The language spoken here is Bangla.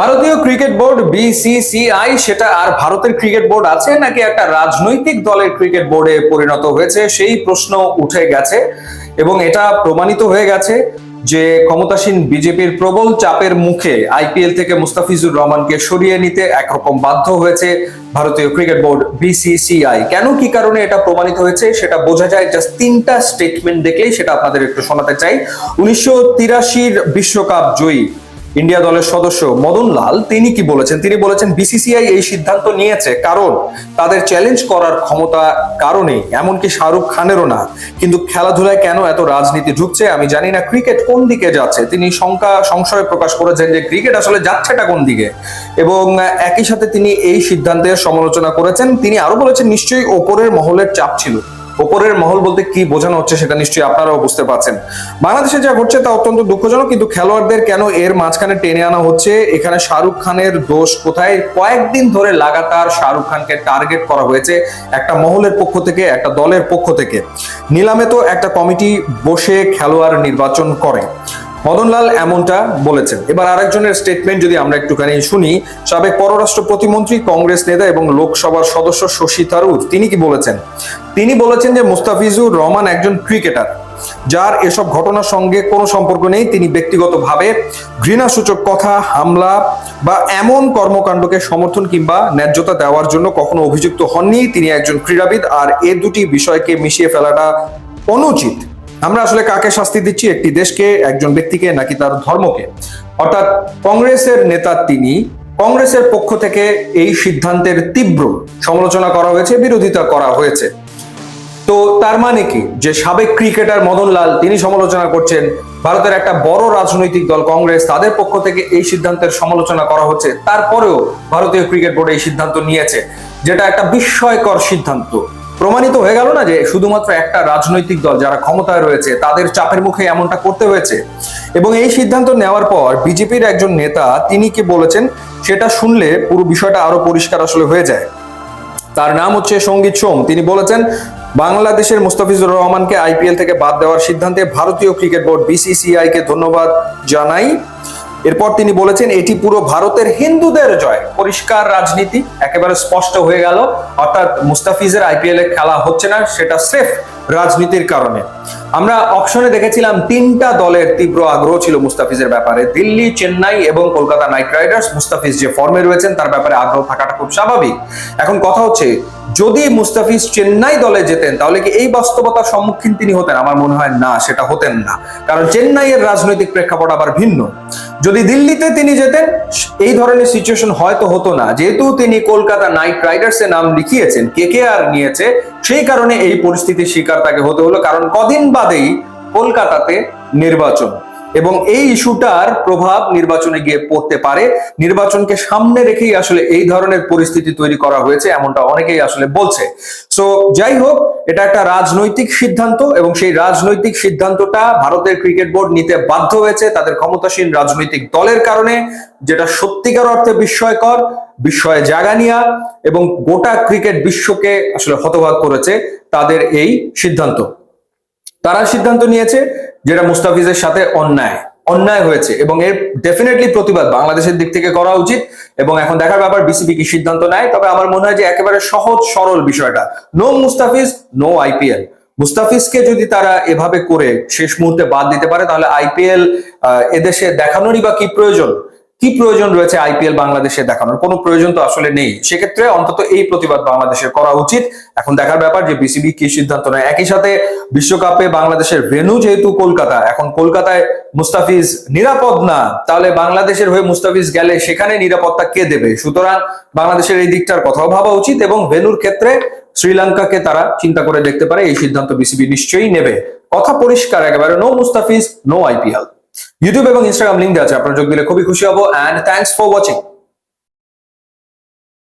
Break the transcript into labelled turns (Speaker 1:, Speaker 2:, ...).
Speaker 1: ভারতীয় ক্রিকেট বোর্ড বিসিসিআই, সেটা আর ভারতের ক্রিকেট বোর্ড আছে নাকি একটা রাজনৈতিক দলের ক্রিকেট বোর্ডে পরিণত হয়েছে? সেই প্রশ্ন উঠে গেছে এবং এটা প্রমাণিত হয়ে গেছে যে ক্ষমতাসীন বিজেপির প্রবল চাপের মুখে আইপিএল থেকে মুস্তাফিজুর রহমানকে সরিয়ে নিতে একরকম বাধ্য হয়েছে ভারতীয় ক্রিকেট বোর্ড বিসিসিআই। কেন কি কারণে এটা প্রমাণিত হয়েছে সেটা বোঝা যায়। জাস্ট তিনটা স্টেটমেন্ট দেখলেই সেটা আপনাদের একটু শোনাতে চাই। উনিশশো তিরাশির বিশ্বকাপ জয়ী ইন্ডিয়া দলের সদস্য মদন লাল, তিনি কি বলেছেন? তিনি বলেছেন, বিসিসিআই এই সিদ্ধান্ত নিয়েছে, কারণ তাদের চ্যালেঞ্জ করার ক্ষমতা কারণে এমনকি শাহরুখ খানেরও না। কিন্তু খেলাধুলায় কেন এত রাজনীতি ঢুকছে, আমি জানি না। ক্রিকেট কোন দিকে যাচ্ছে? তিনি শঙ্কা, সংশয় প্রকাশ করেছেন যে ক্রিকেট আসলে যাচ্ছেটা কোন দিকে? এবং একই সাথে তিনি এই সিদ্ধান্তের সমালোচনা করেছেন। তিনি আরও বলেছেন, নিশ্চয়ই ওপরের মহলের চাপ ছিল। ওপরের মহল বলতে কি বোঝানো হচ্ছে সেটা নিশ্চয়ই আপনারাও বুঝতে পারছেন। বাংলাদেশে যা ঘটছে তা অত্যন্ত দুঃখজনক, কিন্তু খেলোয়াড়দের কেন এর মাঝখানে টেনে আনা হচ্ছে? এখানে শাহরুখ খানের দোষ কোথায়? কয়েকদিন ধরে লাগাতার শাহরুখ খানকে টার্গেট করা হয়েছে একটা মহলের পক্ষ থেকে, একটা দলের পক্ষ থেকে। নিলামে তো একটা কমিটি বসে খেলোয়াড় নির্বাচন করে। মদনলাল এমনটা বলেছেন। এবার আরেকজনের স্টেটমেন্ট যদি আমরা একটুখানি শুনি, সাবেক পররাষ্ট্র প্রতিমন্ত্রী, কংগ্রেস নেতা এবং লোকসভার সদস্য শশী থারুর, তিনি কি বলেছেন? তিনি বলেছেন যে মুস্তাফিজুর রহমান একজন ক্রিকেটার যার এসব ঘটনার সঙ্গে কোনো সম্পর্ক নেই। তিনি ব্যক্তিগতভাবে ঘৃণাসূচক কথা, হামলা বা এমন কর্মকাণ্ডকে সমর্থন কিংবা ন্যায্যতা দেওয়ার জন্য কখনো অভিযুক্ত হননি। তিনি একজন ক্রীড়াবিদ, আর এ দুটি বিষয়কে মিশিয়ে ফেলাটা অনুচিত। আমরা আসলে কাকে শাস্তি দিচ্ছি? একটি দেশকে, একজন ব্যক্তিকে, নাকি তার ধর্মকে? অর্থাৎ কংগ্রেসের নেতা তিনি, কংগ্রেসের পক্ষ থেকে এই সিদ্ধান্তের তীব্র সমালোচনা করা হয়েছে, বিরোধিতা করা হয়েছে। তো তার মানে কি? যে সাবেক ক্রিকেটার মদন লাল তিনি সমালোচনা করছেন, ভারতের একটা বড় রাজনৈতিক দল কংগ্রেস, তাদের পক্ষ থেকে এই সিদ্ধান্তের সমালোচনা করা হচ্ছে। তারপরেও ভারতীয় ক্রিকেট বোর্ড এই সিদ্ধান্ত নিয়েছে, যেটা একটা বিস্ময়কর সিদ্ধান্ত। প্রমাণিত হয়ে গেল না যে শুধুমাত্র একটা রাজনৈতিক দল যারা ক্ষমতায় রয়েছে, তাদের চাপের মুখে এমনটা করতে হয়েছে। এবং এই সিদ্ধান্ত নেওয়ার পর বিজেপির একজন নেতা, তিনি কি বলেছেন সেটা শুনলে পুরো বিষয়টা আরও পরিষ্কার আসলে হয়ে যায়। তার নাম হচ্ছে সংগীত সোম। তিনি বলেছেন, বাংলাদেশের মুস্তাফিজুর রহমানকে আইপিএল থেকে বাদ দেওয়ার সিদ্ধান্তে ভারতীয় ক্রিকেট বোর্ড বিসিসিআই কে ধন্যবাদ জানাই। এরপর তিনি বলেছেন, এটি পুরো ভারতের হিন্দুদের জয়। পরিষ্কার রাজনীতি একেবারে স্পষ্ট হয়ে গেল। অর্থাৎ মুস্তাফিজের আইপিএল এ খেলা হচ্ছে না, সেটা সেফ রাজনীতির কারণে। আমরা অপশনে দেখেছিলাম তিনটা দলের তীব্র আগ্রহ ছিল মুস্তাফিজের ব্যাপারে। দিল্লি, চেন্নাই এবং কলকাতা নাইট রাইডার্স। মুস্তাফিজ যে ফর্মে রয়েছেন, তার ব্যাপারে আগ্রহ থাকাটা খুব স্বাভাবিক। এখন কথা হচ্ছে, যদি মুস্তাফিজ চেন্নাই দলে যেতেন, তাহলে কি এই বাস্তবতার সম্মুখীন তিনি হতেন? আমার মনে হয় না, সেটা হতেন না। কারণ চেন্নাইয়ের রাজনৈতিক প্রেক্ষাপট আবার ভিন্ন। যদি দিল্লিতে তিনি যেতেন, এই ধরনের সিচুয়েশন হয়তো হতো না। যেহেতু তিনি কলকাতা নাইট রাইডার্সে নাম লিখিয়েছেন, কে কে আর নিয়েছে, সেই কারণে এই পরিস্থিতির শিকার তাকে হতে হলো। কারণ কদিন বাদেই কলকাতাতে নির্বাচন এবং এই ইস্যুটার প্রভাব নির্বাচনে গিয়ে পড়তে পারে। নির্বাচনকে সামনে রেখেই আসলে এই ধরনের পরিস্থিতি তৈরি করা হয়েছে, এমনটা অনেকেই আসলে বলছে। সো যাই হোক, এটা একটা রাজনৈতিক সিদ্ধান্ত এবং সেই রাজনৈতিক সিদ্ধান্তটা ভারতের ক্রিকেট বোর্ড নিতে বাধ্য হয়েছে তাদের ক্ষমতাসীন রাজনৈতিক দলের কারণে, যেটা সত্যিকার অর্থে বিস্ময়কর, বিস্ময়ে জাগানিয়া এবং গোটা ক্রিকেট বিশ্বকে আসলে হতবাক করেছে তাদের এই সিদ্ধান্ত। তারা সিদ্ধান্ত নিয়েছে যেটা মুস্তাফিজের সাথে অন্যায় অন্যায় হয়েছে এবং এর ডেফিনেটলি প্রতিবাদ বাংলাদেশের দিক থেকে করা উচিত এবং এখন দেখার ব্যাপার বিসিবি কি সিদ্ধান্ত নেয়? তবে আমার মনে হয় যে একেবারে সহজ, সরল বিষয়টা। নো মুস্তাফিজ নো আইপিএল মুস্তাফিজকে যদি তারা এভাবে করে শেষ মুহূর্তে বাদ দিতে পারে, তাহলে আইপিএল এদেশে দেখানোরই বা কি প্রয়োজন? কি প্রয়োজন রয়েছে আইপিএল বাংলাদেশে দেখানোর? কোনো প্রয়োজন তো আসলে নেই। সেক্ষেত্রে অন্তত এই প্রতিবাদ বাংলাদেশের করা উচিত। এখন দেখার ব্যাপার যে বিসিবি কি সিদ্ধান্ত নেয়। একই সাথে বিশ্বকাপে বাংলাদেশের ভেনু যেহেতু কলকাতা, এখন কলকাতায় মুস্তাফিজ নিরাপদ না। তাহলে বাংলাদেশের হয়ে মুস্তাফিজ গেলে সেখানে নিরাপত্তা কে দেবে? সুতরাং বাংলাদেশের এই দিকটার কথাও ভাবা উচিত এবং ভেনুর ক্ষেত্রে শ্রীলঙ্কাকে তারা চিন্তা করে দেখতে পারে। এই সিদ্ধান্ত বিসিবি নিশ্চয়ই নেবে। কথা পরিষ্কার একেবারে। No Mustafiz, no IPL. YouTube এবং ইনস্টাগ্রাম লিঙ্ক আছে। আপনারা যোগ দিলে খুবই খুশি হব অ্যান্ড থ্যাংকস ফর ওয়াচিং